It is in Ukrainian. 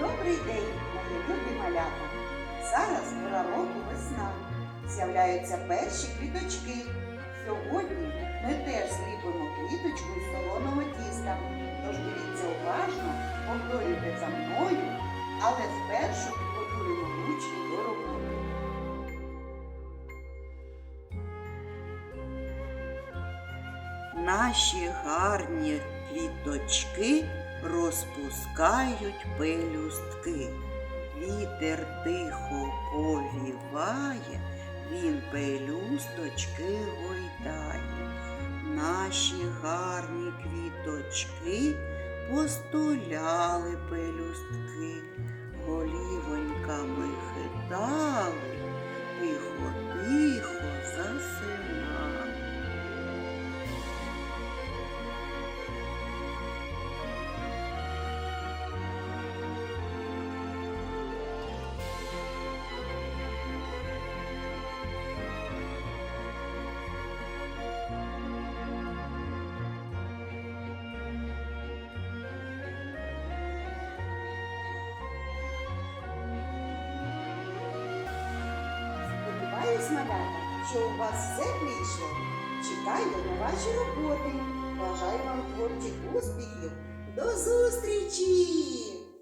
Добрий день, мої любі малята. Зараз пора року весна. З'являються перші квіточки. Сьогодні ми теж зліпимо квіточку із солоного тіста. Тож дивіться уважно, повторюйте за мною, але спершу підготуємо ручки до роботи. Наші гарні квіточки розпускають пелюстки. Вітер тихо повіває, він пелюсточки гойдає. Наші гарні квіточки постоляли пелюстки, Сподіваюсь, що у вас все вийшло. Чекаю на ваші роботи. Бажаю вам творчих успіхів. До зустрічі!